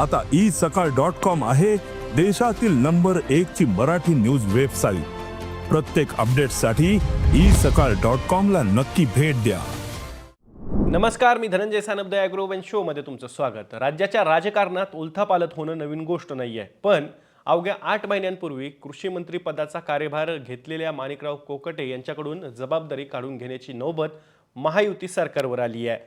आता ई सकाळ dot com आहे देशातील नंबर एक ची मराठी न्यूज वेबसाईट. प्रत्येक अपडेटसाठी ई सकाळ डॉट कॉम ला नक्की भेट द्या. नमस्कार मी धनंजय सानपदे ॲग्रोवन शोमध्ये तुमचं स्वागत. राज्याच्या राजकारणात उलथापालत होणं नवीन गोष्ट नाही आहे. पण अवघ्या आठ महिन्यांपूर्वी कृषी मंत्री पदाचा कार्यभार घेतलेल्या माणिकराव कोकटे यांच्याकडून जबाबदारी काढून घेण्याची नौबत महायुती सरकारवर आली आहे.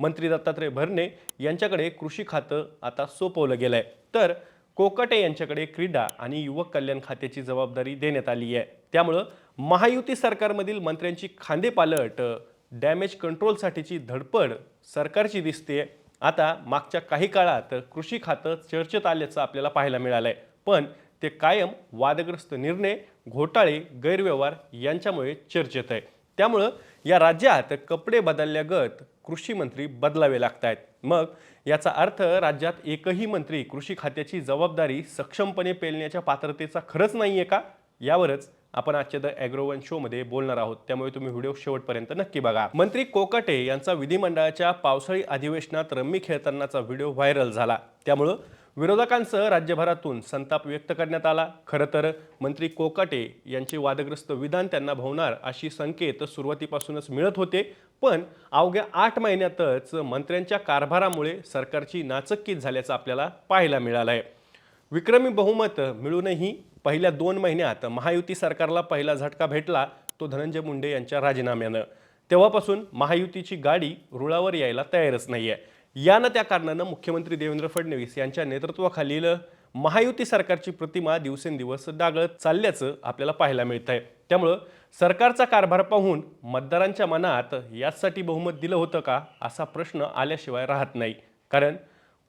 मंत्री दत्तात्रय भरणे यांच्याकडे कृषी खातं आता सोपवलं गेलं आहे तर कोकटे यांच्याकडे क्रीडा आणि युवक कल्याण खात्याची जबाबदारी देण्यात आली आहे. त्यामुळं महायुती सरकारमधील मंत्र्यांची खांदेपालट डॅमेज कंट्रोलसाठीची धडपड सरकारची दिसते. आता मागच्या काही काळात कृषी खातं चर्चेत आल्याचं आपल्याला पाहायला मिळालं आहे पण ते कायम वादग्रस्त निर्णय घोटाळे गैरव्यवहार यांच्यामुळे चर्चेत आहे. त्यामुळं या राज्यात कपडे बदलल्यागत कृषी मंत्री बदलावे लागत आहेत मग याचा अर्थ राज्यात एकही मंत्री कृषी खात्याची जबाबदारी सक्षमपणे पेलण्याच्या पात्रतेचा खरंच नाही आहे का? यावरच आपण आजच्या द ॲग्रोवन शोमध्ये बोलणार आहोत. त्यामुळे तुम्ही व्हिडिओ शेवटपर्यंत नक्की बघा. मंत्री कोकाटे यांचा विधिमंडळाच्या पावसाळी अधिवेशनात रम्मी खेळतानाचा व्हिडिओ व्हायरल झाला. त्यामुळं विरोधकांसह राज्यभरातून संताप व्यक्त करण्यात आला. खरं तर मंत्री कोकाटे यांचे वादग्रस्त विधान त्यांना भवणार अशी संकेत सुरुवातीपासूनच मिळत होते. पण अवघ्या आठ महिन्यातच मंत्र्यांच्या कारभारामुळे सरकारची नाचक्कीत झाल्याचं आपल्याला पाहायला मिळालं आहे विक्रमी बहुमत मिळूनही पहिल्या दोन महिन्यात महायुती सरकारला पहिला झटका भेटला तो धनंजय मुंडे यांच्या राजीनाम्यानं. तेव्हापासून महायुतीची गाडी रुळावर यायला तयारच नाही आहे यानं त्या कारणानं मुख्यमंत्री देवेंद्र फडणवीस यांच्या नेतृत्वाखालील महायुती सरकारची प्रतिमा दिवसेंदिवस डागळत चालल्याचं आपल्याला पाहायला मिळत आहे त्यामुळं सरकारचा कारभार पाहून मतदारांच्या मनात यासाठी बहुमत दिलं होतं का असा प्रश्न आल्याशिवाय राहत नाही. कारण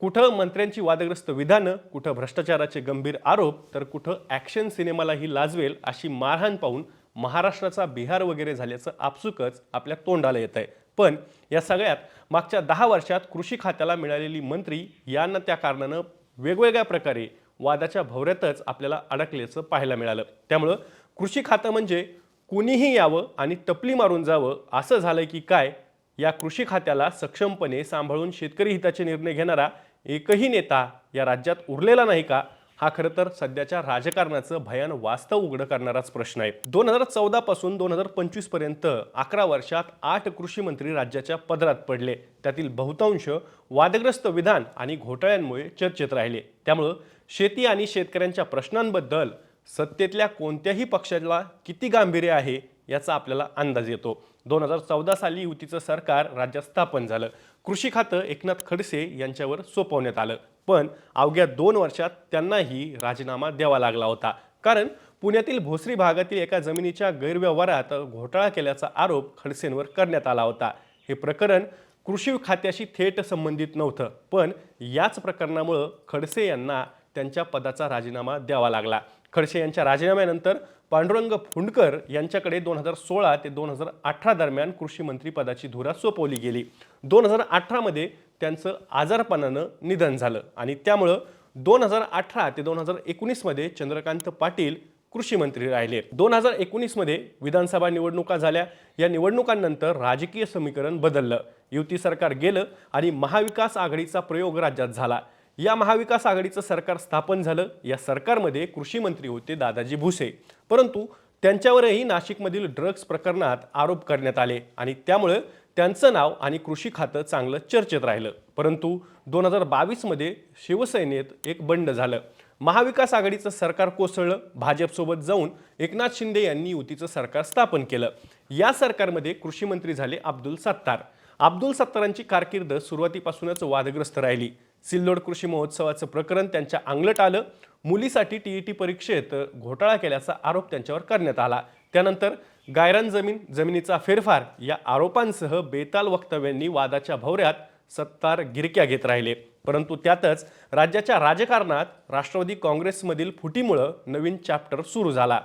कुठं मंत्र्यांची वादग्रस्त विधानं कुठं भ्रष्टाचाराचे गंभीर आरोप तर कुठं ॲक्शन सिनेमालाही लाजवेल अशी मारहाण पाहून महाराष्ट्राचा बिहार वगैरे झाल्याचं आपसुकच आपल्या तोंडाला येत आहे पण या सगळ्यात मागच्या दहा वर्षात कृषी खात्याला मिळालेली मंत्री यांना त्या कारणानं वेगवेगळ्या प्रकारे वादाच्या भवऱ्यातच आपल्याला अडकल्याचं पाहायला मिळालं. त्यामुळं कृषी खातं म्हणजे कुणीही यावं आणि टपली मारून जावं असं झालं की काय या कृषी खात्याला सक्षमपणे सांभाळून शेतकरी हिताचे निर्णय घेणारा एकही नेता या राज्यात उरलेला नाही का? हा खरं तर सध्याच्या राजकारणाचं भयान वास्तव उघडं करणाराच प्रश्न आहे. दोन हजार चौदा पासून दोन हजार पंचवीसपर्यंत अकरा वर्षात आठ कृषी मंत्री राज्याच्या पदरात पडले. त्यातील बहुतांश वादग्रस्त विधान आणि घोटाळ्यांमुळे चर्चेत राहिले. त्यामुळं शेती आणि शेतकऱ्यांच्या प्रश्नांबद्दल सत्तेतल्या कोणत्याही पक्षाला किती गांभीर्य आहे याचा आपल्याला अंदाज येतो. दोन हजार चौदा साली युतीचं सरकार राज्यात स्थापन झालं. कृषी खातं एकनाथ खडसे यांच्यावर सोपवण्यात आलं. पण अवघ्या दोन वर्षात त्यांनाही राजीनामा द्यावा लागला होता. कारण पुण्यातील भोसरी भागातील एका जमिनीच्या गैरव्यवहारात घोटाळा केल्याचा आरोप खडसेंवर करण्यात आला होता. हे प्रकरण कृषी खात्याशी थेट संबंधित नव्हतं पण याच प्रकरणामुळं खडसे यांना त्यांच्या पदाचा राजीनामा द्यावा लागला. खडसे यांच्या राजीनाम्यानंतर पांडुरंग फुंडकर यांच्याकडे दोन हजार सोळा ते दोन हजार अठरा दरम्यान कृषी मंत्री पदाची धुरा सोपवली गेली. दोन हजार अठरामध्ये त्यांचं आजारपणानं निधन झालं. आणि त्यामुळं दोन हजार अठरा ते दोन हजार एकोणीसमध्ये चंद्रकांत पाटील कृषी मंत्री राहिले. दोन हजार एकोणीसमध्ये विधानसभा निवडणुका झाल्या. या निवडणुकांनंतर राजकीय समीकरण बदललं. युती सरकार गेलं आणि महाविकास आघाडीचा प्रयोग राज्यात झाला. या महाविकास आघाडीचं सरकार स्थापन झालं. या सरकारमध्ये कृषी मंत्री होते दादाजी भुसे. परंतु त्यांच्यावरही नाशिकमधील ड्रग्ज प्रकरणात आरोप करण्यात आले आणि त्यामुळं त्यांचं नाव आणि कृषी खातं चांगलं चर्चेत राहिलं. परंतु दोन हजार बावीसमध्ये शिवसेनेत एक बंड झालं. महाविकास आघाडीचं सरकार कोसळलं. भाजपसोबत जाऊन एकनाथ शिंदे यांनी युतीचं सरकार स्थापन केलं. या सरकारमध्ये कृषी मंत्री झाले अब्दुल सत्तार. अब्दुल सत्तारांची कारकीर्द सुरुवातीपासूनच वादग्रस्त राहिली. सिल्लोड कृषी महोत्सवाचं प्रकरण त्यांच्या अंगलट आलं. मुलीसाठी टीईटी परीक्षेत घोटाळा केल्याचा आरोप त्यांच्यावर करण्यात आला. त्यानंतर गायरान जमीन जमिनीचा फेरफार या आरोपांसह बेताल वक्तव्यांनी वादाच्या भवऱ्यात सत्तार गिरक्या घेत राहिले. परंतु त्यातच राज्याच्या राजकारणात राष्ट्रवादी काँग्रेसमधील फुटीमुळं नवीन चॅप्टर सुरू झाला.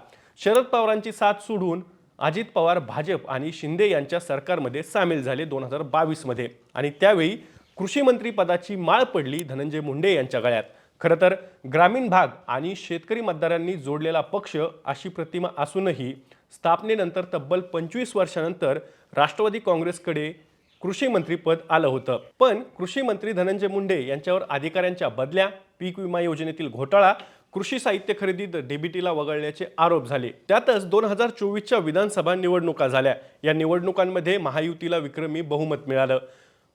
शरद पवारांची साथ सोडून अजित पवार भाजप आणि शिंदे यांच्या सरकारमध्ये सामील झाले दोन हजार बावीसमध्ये. आणि त्यावेळी कृषी मंत्री पदाची माळ पडली धनंजय मुंडे यांच्या गळ्यात. खरं तर ग्रामीण भाग आणि शेतकरी मतदारांनी जोडलेला पक्ष अशी प्रतिमा असूनही स्थापनेनंतर तब्बल पंचवीस वर्षानंतर राष्ट्रवादी काँग्रेसकडे कृषीमंत्रीपद आलं होतं. पण कृषी मंत्री धनंजय मुंडे यांच्यावर अधिकाऱ्यांच्या बदल्या पीक विमा योजनेतील घोटाळा कृषी साहित्य खरेदीत डीबीटीला वगळल्याचे आरोप झाले. त्यातच दोन हजार चोवीसच्या विधानसभा निवडणुका झाल्या. या निवडणुकांमध्ये महायुतीला विक्रमी बहुमत मिळालं.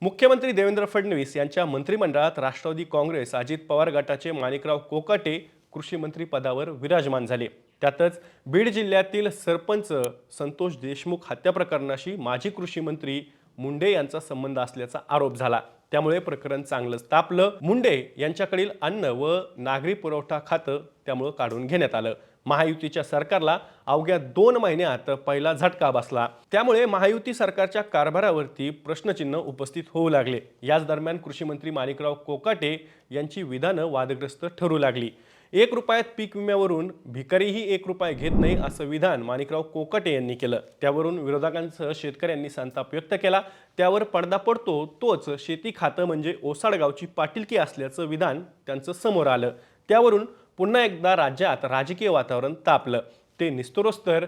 मुख्यमंत्री देवेंद्र फडणवीस यांच्या मंत्रिमंडळात राष्ट्रवादी काँग्रेस अजित पवार गटाचे माणिकराव कोकाटे कृषी मंत्री पदावर विराजमान झाले. त्यातच बीड जिल्ह्यातील सरपंच संतोष देशमुख हत्या प्रकरणाशी माजी कृषी मंत्री मुंडे यांचा संबंध असल्याचा आरोप झाला. त्यामुळे प्रकरण चांगलंच तापलं. मुंडे यांच्याकडील अन्न व नागरी पुरवठा खातं त्यामुळं काढून घेण्यात आलं. महायुतीच्या सरकारला अवघ्या दोन महिन्यात पहिला झटका बसला. त्यामुळे महायुती सरकारच्या कारभारावरती प्रश्नचिन्ह उपस्थित होऊ लागले. याच दरम्यान कृषी मंत्री माणिकराव कोकाटे यांची विधानं वादग्रस्त ठरू लागली. एक रुपयात पीक विम्यावरून भिकारीही एक रुपये घेत नाही असं विधान माणिकराव कोकाटे यांनी केलं. त्यावरून विरोधकांसह शेतकऱ्यांनी संताप व्यक्त केला. त्यावर पडदा पडतो तोच शेती खातं म्हणजे ओसाडगावची पाटीलकी असल्याचं विधान त्यांचं समोर आलं. त्यावरून पुन्हा एकदा राज्यात राजकीय वातावरण तापलं. ते निस्तुरोस्तर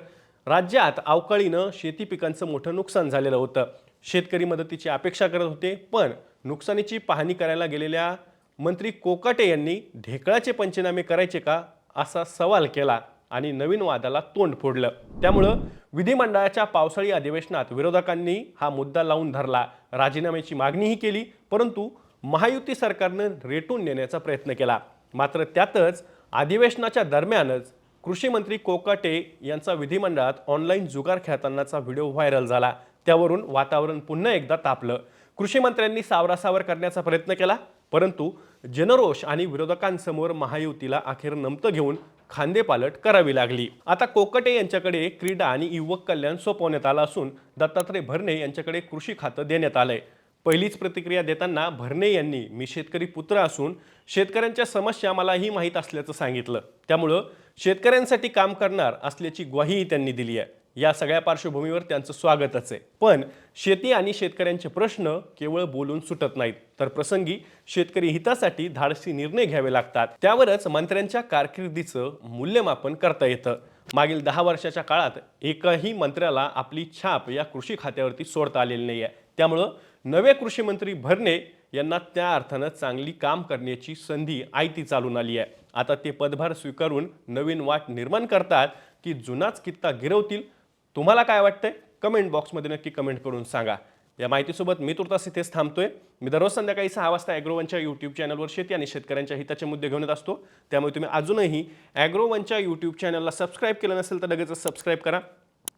राज्यात अवकाळीनं शेती पिकांचं मोठं नुकसान झालेलं होतं. शेतकरी मदतीची अपेक्षा करत होते पण नुकसानीची पाहणी करायला गेलेल्या मंत्री कोकाटे यांनी ढेकळाचे पंचनामे करायचे का असा सवाल केला आणि नवीन वादाला तोंड फोडलं. त्यामुळं विधिमंडळाच्या पावसाळी अधिवेशनात विरोधकांनी हा मुद्दा लावून धरला. राजीनाम्याची मागणीही केली परंतु महायुती सरकारनं रेटून नेण्याचा प्रयत्न केला. मात्र त्यातच अधिवेशनाच्या दरम्यानच कृषी मंत्री कोकाटे यांचा विधिमंडळात ऑनलाईन जुगार खेळतानाचा व्हिडिओ व्हायरल झाला. त्यावरून वातावरण पुन्हा एकदा तापलं. कृषी मंत्र्यांनी सावरासावर करण्याचा प्रयत्न केला परंतु जनरोष आणि विरोधकांसमोर महायुतीला अखेर नमतं घेऊन खांदेपालट करावी लागली. आता कोकटे यांच्याकडे क्रीडा आणि युवक कल्याण सोपवण्यात आलं असून दत्तात्रय भरणे यांच्याकडे कृषी खातं देण्यात आलंय. पहिलीच प्रतिक्रिया देताना भरणे यांनी मी शेतकरी पुत्र असून शेतकऱ्यांच्या समस्या मलाही माहीत असल्याचं सांगितलं. त्यामुळं शेतकऱ्यांसाठी काम करणार असल्याची ग्वाहीही त्यांनी दिली आहे. या सगळ्या पार्श्वभूमीवर त्यांचं स्वागतच आहे. पण शेती आणि शेतकऱ्यांचे प्रश्न केवळ बोलून सुटत नाहीत. तर प्रसंगी शेतकरी हितासाठी धाडसी निर्णय घ्यावे लागतात. त्यावरच मंत्र्यांच्या कारकिर्दीचं मूल्यमापन करता येतं. मागील दहा वर्षाच्या काळात एकही मंत्र्याला आपली छाप या कृषी खात्यावरती सोडता आलेली नाही आहे त्यामुळं नवे कृषी मंत्री भरणे यांना त्या अर्थानं चांगली काम करण्याची संधी आयती चालून आली आहे. आता ते पदभार स्वीकारून नवीन वाट निर्माण करतात की जुनाच कित्ता गिरवतील. तुम्हाला काय वाटतंय? कमेंट बॉक्समध्ये नक्की कमेंट करून सांगा. या माहितीसोबत मी तुर्तास इथेच थांबतोय. मी दररोज संध्याकाळी सहा वाजता ॲग्रोवनच्या यूट्यूब चॅनलवर शेती आणि शेतकऱ्यांच्या हिताचे मुद्दे घेऊन येत असतो. त्यामुळे तुम्ही अजूनही ॲग्रोवनच्या यूट्यूब चॅनलला सबस्क्राईब केलं नसेल तर लगेच सबस्क्राईब करा.